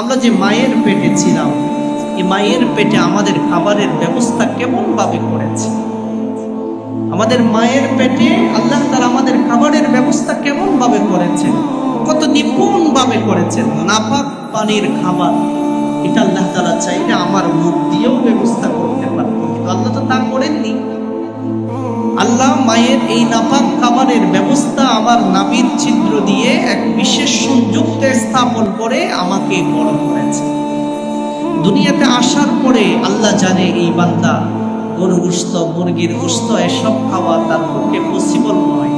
আমরা যে মায়ের পেটে ছিলাম, এই মায়ের পেটে আমাদের খাবারের ব্যবস্থা কেমন ভাবে করেছে? আমাদের মায়ের পেটে আল্লাহ তারা আমাদের খাবারের ব্যবস্থা কেমন ভাবে করেছেন? কত নিপুণ ভাবে করেছেন? নাপাক পানির খাবার। এটা আল্লাহ তারা চাইলে আল্লাহ মায়ের এই নাপাক খাবারের ব্যবস্থা আমার নাবির ছিদ্র দিয়ে এক বিশেষ সংযুক্ত স্থাপন করে আমাকে বড় করেছে। দুনিয়াতে আসার পরে আল্লাহ জানে এই বান্দা গরু গুস্ত, মুরগির গুস্ত, এসব খাওয়া তার পক্ষে পসিবল নয়।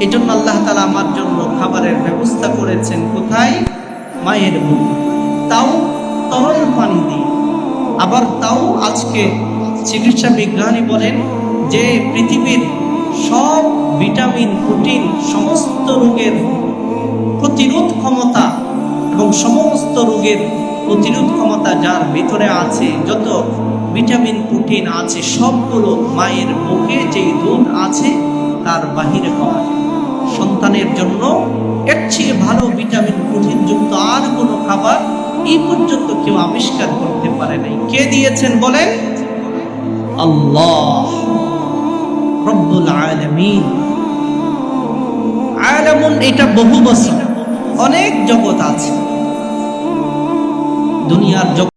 এজন্য আল্লাহ তালা আমার জন্য খাবারের ব্যবস্থা করেছেন কোথায়? মায়ের মুখ। তাও তরল পানি দিয়ে। আবার তাও আজকে চিকিৎসা বিজ্ঞানী বলেন যে পৃথিবীর ভিটামিন প্রোটিন সমস্ত রোগের প্রতিরোধ ক্ষমতা এবং সমস্ত রোগের প্রতিরোধ ক্ষমতা যার ভিতরে আছে, যত ভিটামিন প্রোটিন আছে, সবগুলো মায়ের বুকে যেই দুধ আছে, তার বাহিরে পাওয়া সন্তানের জন্য এর চেয়ে ভালো ভিটামিন প্রোটিন যুক্ত আর কোনো খাবার এই পর্যন্ত কেউ আবিষ্কার করতে পারে নাই। কে দিয়েছেন বলেন? আল্লাহ। রব্বুল আলামিন। আলামুন এটা বহু বছর অনেক জগৎ আছে। দুনিয়ার জগৎ